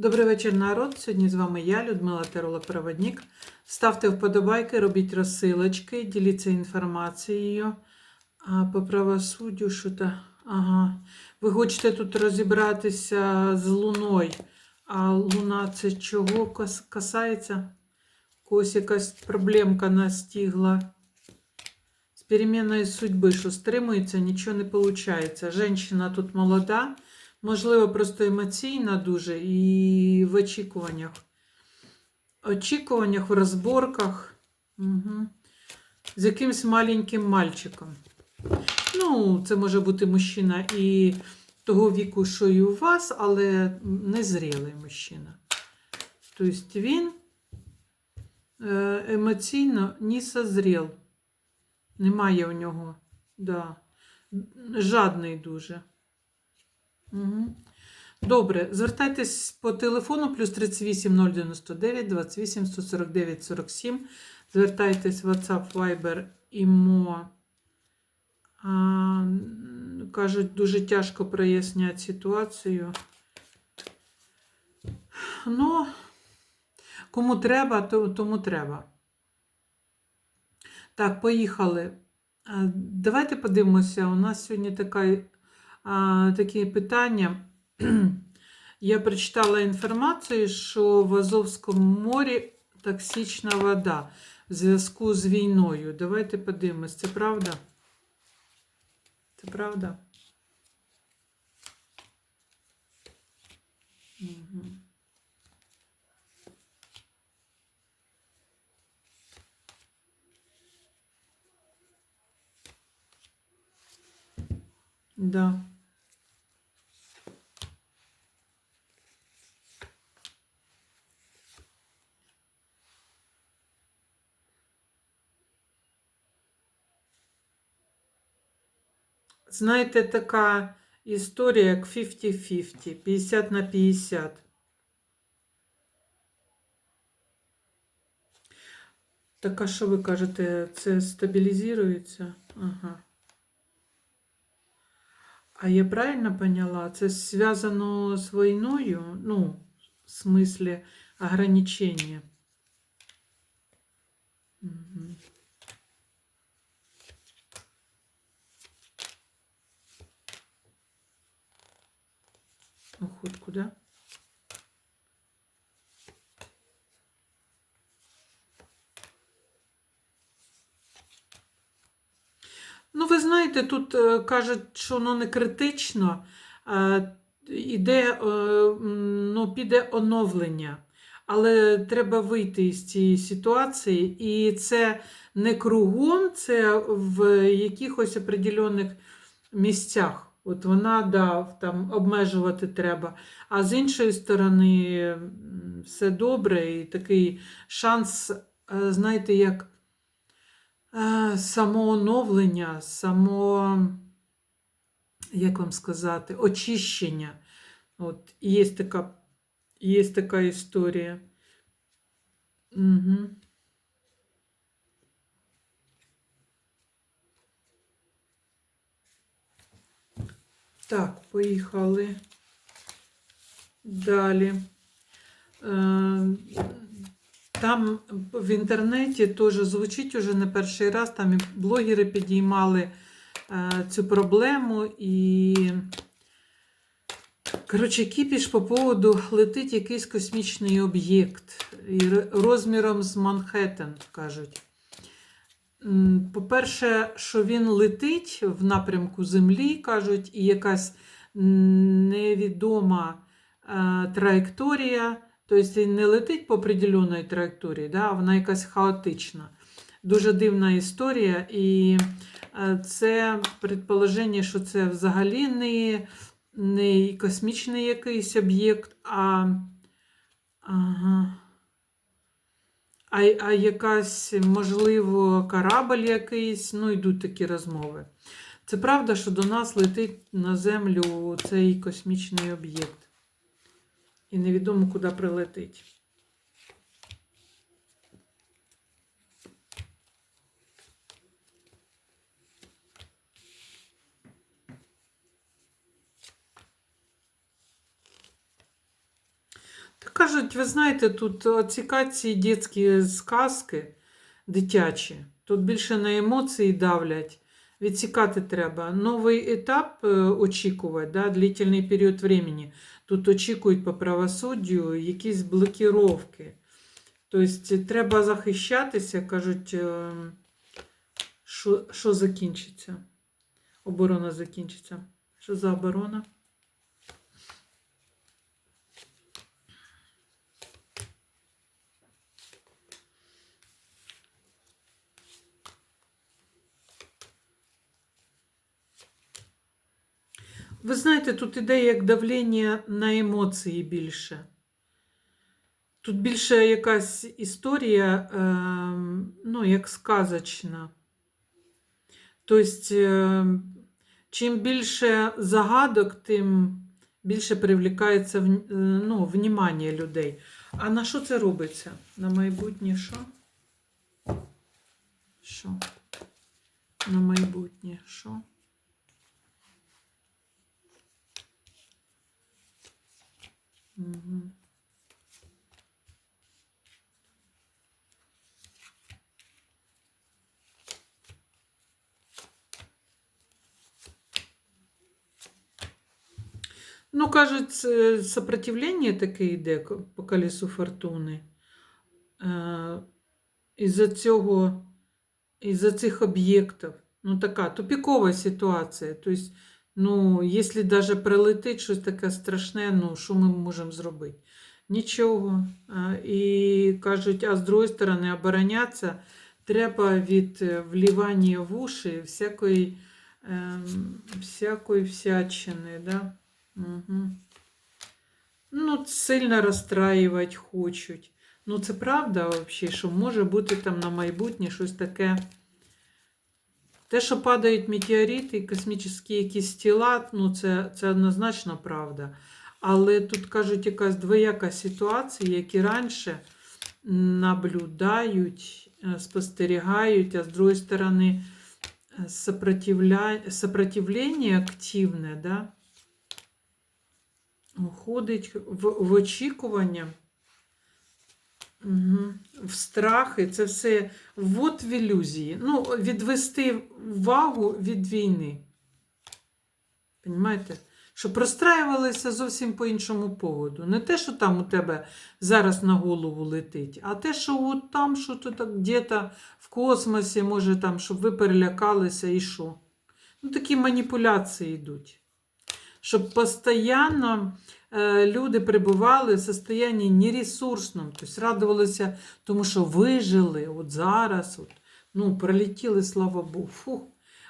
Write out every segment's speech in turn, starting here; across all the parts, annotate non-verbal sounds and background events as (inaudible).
Добрий вечір, народ. Сьогодні з вами я, Людмила Теролог-Проводник. Ставте вподобайки, робіть розсилочки, діліться інформацією. А по правосуддю, що то. Ага. Ви хочете тут розібратися з луною. А луна це чого касається? Когось якась проблемка настигла. З перемінної судьби, що стримується, нічого не виходить. Женщина тут молода. Можливо, просто емоційна дуже і в очікуваннях. Очікуваннях, в розборках. Угу. З якимсь маленьким мальчиком. Ну, це може бути мужчина і того віку, що і у вас, але незрілий мужчина. Тобто він е, емоційно не созрів. Немає у нього. Да. Жадний дуже. Добре, звертайтесь по телефону плюс 38 099 28 149 47. Звертайтесь в WhatsApp, Viber, ІМО. А, кажуть, дуже тяжко проясняти ситуацію. Ну, кому треба, то, тому треба. Так, поїхали. Давайте подивимося. У нас сьогодні така такі питання. (clears throat) Я прочитала інформацію, що в Азовському морі токсична вода в зв'язку з війною. Давайте подивимось, це правда? Це правда? Угу. Да. Знаєте, така історія, як 50-50, 50 на 50. Так, а що ви кажете, це стабілізується? Ага. А я правильно поняла? Це зв'язано з війною? Ну, в смислі ограничення. Угу. Охотку, да? Ну, ви знаєте, тут е, кажуть, що воно не критично, е, іде, е, ну, піде оновлення. Але треба вийти із цієї ситуації, і це не кругом, це в якихось определених місцях. От вона да, там обмежувати треба. А з іншої сторони, все добре, і такий шанс, е, знаєте, як е, самооновлення, само, як вам сказати, очищення. От є така, є така історія. Угу. Так, поїхали. Далі. Е, Там в інтернеті теж звучить уже не перший раз, там і блогери підіймали е, цю проблему і. Коротше, кіпіш по поводу летить якийсь космічний об'єкт розміром з Манхеттен, кажуть. По-перше, що він летить в напрямку Землі, кажуть, і якась невідома е, траєкторія, тобто він не летить по определеній траєкторії, да, а вона якась хаотична. Дуже дивна історія, і е, це предположення, що це взагалі не, не космічний якийсь об'єкт, а, ага, а, а якась, можливо, корабль якийсь, ну, йдуть такі розмови. Це правда, що до нас летить на Землю цей космічний об'єкт. І невідомо, куди прилетить. Кажуть, ви знаєте, тут оцікаці дитячі сказки дитячі. Тут більше на емоції давлять. Відсікати треба. Новий етап е, очікувати, да, длительний період времени. Тут очікують по правосуддю якісь блокіровки. Тобто треба захищатися, кажуть, е, що, що закінчиться. Оборона закінчиться. Що за оборона? Ви знаєте, тут іде як давлення на емоції більше. Тут більше якась історія, ну, як сказочна. Тобто, чим більше загадок, тим більше привлікається е, ну, внімання людей. А на що це робиться? На майбутнє що? Що? На майбутнє що? Ну, кажуть, це сопротивлення таке йде по колесу фортуни. Е, із-за цього, із-за цих об'єктів. Ну, така тупікова ситуація. Тобто, ну, якщо навіть прилетить щось таке страшне, ну, що ми можемо зробити? Нічого. І кажуть, а з другої сторони, оборонятися треба від е, влівання в уші всякої, всякої всячини. Да? Угу. Ну, сильно розстраювати хочуть. Ну, це правда, взагалі, що може бути там на майбутнє щось таке. Те, що падають метеорити і космічні якісь тіла, ну, це, це однозначно правда. Але тут кажуть, якась двояка ситуація, які раніше наблюдають, е, спостерігають, а з другої сторони, е, сопротивлення активне, да? уходить в, в очікування, угу. в страхи, це все ввод в ілюзії. Ну, відвести увагу від війни. Понимаєте? Щоб розстраювалися зовсім по іншому поводу. Не те, що там у тебе зараз на голову летить, а те, що от там, що то так где-то в космосі, може там, щоб ви перелякалися і що. Ну, такі маніпуляції йдуть. Щоб постійно е, люди перебували в состоянні нересурсному, тобто радувалися тому, що вижили от зараз, от, ну, пролетіли, слава Богу, фух,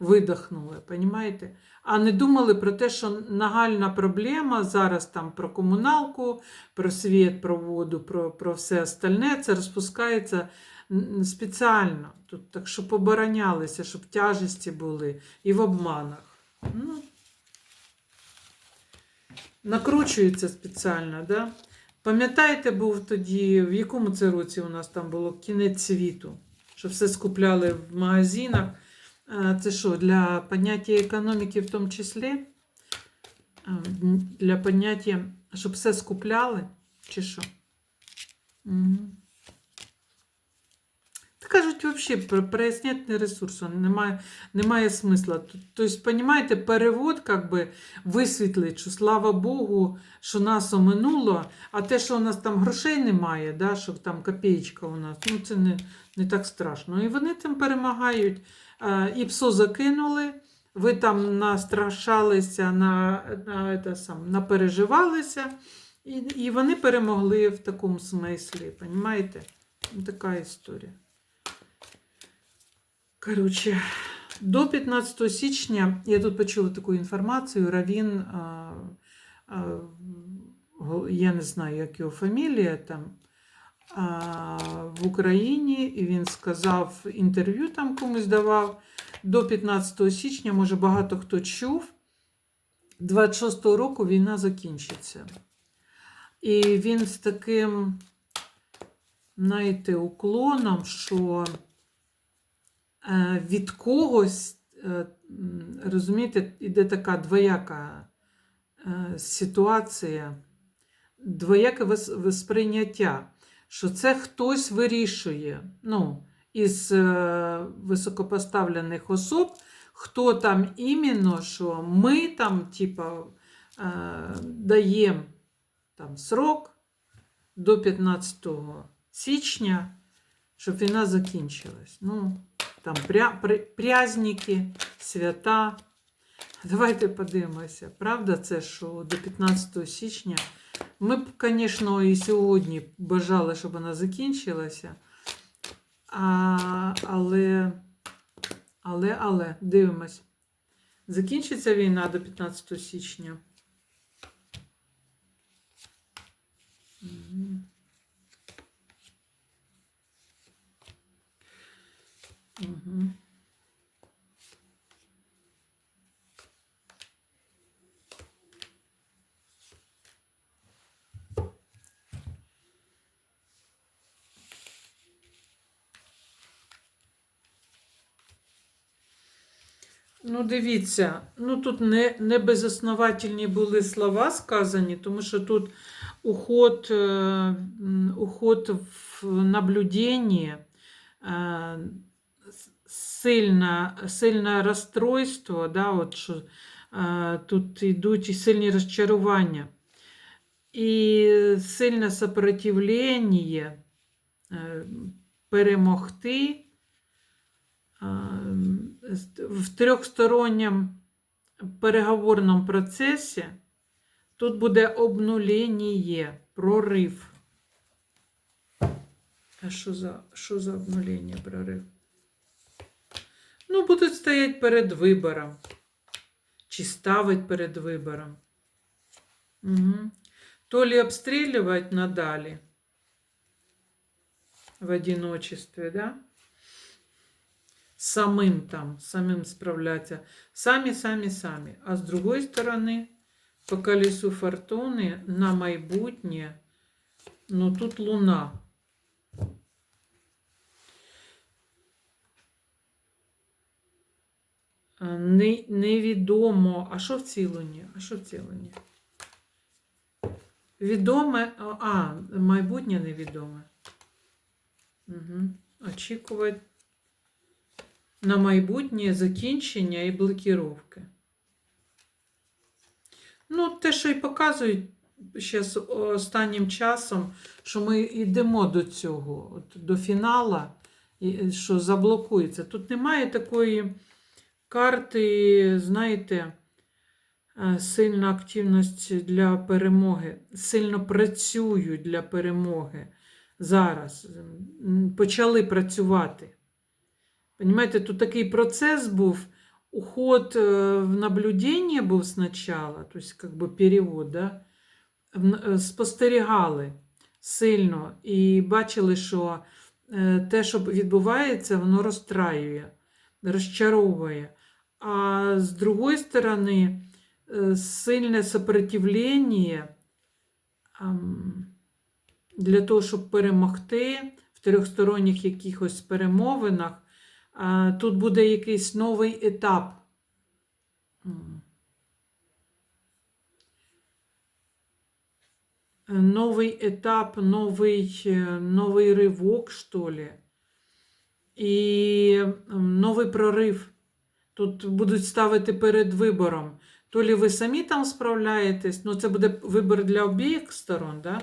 видихнули, понімаєте? А не думали про те, що нагальна проблема зараз там про комуналку, про світ, про воду, про, про все остальне, це розпускається спеціально, тут, так, щоб оборонялися, щоб тяжесті були і в обманах. Ну, накручується спеціально, да? Пам'ятаєте, був тоді, в якому це році у нас там було кінець світу, що все скупляли в магазинах. Це що, для поняття економіки в тому числі? Для поняття, щоб все скупляли, чи що? Угу. Кажуть, взагалі, про- прояснять ресурсу, немає, немає смисла. Тобто, розумієте, перевод, как би, висвітлить, що слава Богу, що нас оминуло, а те, що у нас там грошей немає, да, що там копієчка у нас, ну це не, не так страшно. І вони там перемагають. І псо закинули, ви там настрашалися, на, на, це сам, напереживалися, і, і вони перемогли в такому смислі, розумієте? Така історія. Коротше, до 15 січня я тут почула таку інформацію. Равін, а, а, я не знаю, як його фамілія там а, в Україні, і він сказав інтерв'ю там комусь давав. До 15 січня, може, багато хто чув. 26-го року війна закінчиться. І він з таким, знаєте, уклоном, що від когось, е, розумієте, іде така двояка е, ситуація. двояке сприйняття, що це хтось вирішує. Ну, із е, високопоставлених особ, хто там іменно, що ми там, типа, е, даємо там срок до 15 січня, щоб війна закінчилась. Ну, там прязники, свята. Давайте подивимося. Правда, це що до 15 січня. Ми б, звісно, і сьогодні бажали, щоб вона закінчилася. А, але, але, але, дивимось. Закінчиться війна до 15 січня. Ну, дивіться, ну тут не, не безосновательні були слова сказані, тому що тут уход, е, уход в наблюденні, е, сильне, сильне розстройство, да, от що, е, тут йдуть і сильні розчарування, і сильне сопротивлення е, перемогти. Ем, з- в трьохсторонньому переговорному процесі тут буде обнулення, прорив. А що за, що за обнулення, прорив? Ну, будуть стояти перед вибором. Чи ставить перед вибором. Угу. То ли обстрілювати надалі в одиночестве, да? самим там, самим справляться. Самі, самі, самі. А з другої сторони, по колесу фортуни на майбутнє, ну тут луна. Не, невідомо. А що в цій луні? А що в цій луні? Відоме, а, майбутнє невідоме. Угу. Очікувати на майбутнє закінчення і блокіровки. Ну, те, що і показують зараз останнім часом, що ми йдемо до цього, от, до фінала, що заблокується. Тут немає такої карти, знаєте, е, сильна активність для перемоги, сильно працюють для перемоги зараз. Почали працювати. Понимаете, тут такий процесс був, уход э, в наблюдение був спочатку, то есть как бы перевод, да? Е, спостерігали сильно і бачили, що е, те, що відбувається, воно розстраює, розчаровує. А з другої сторони, е, сильне сопротивлення для того, щоб перемогти в трьохсторонніх якихось перемовинах, Тут буде якийсь новий етап. Новий етап, новий, е, новий ривок, що ли. І новий прорив. Тут будуть ставити перед вибором. То лі ви самі там справляєтесь, ну це буде вибір для обох сторон, да?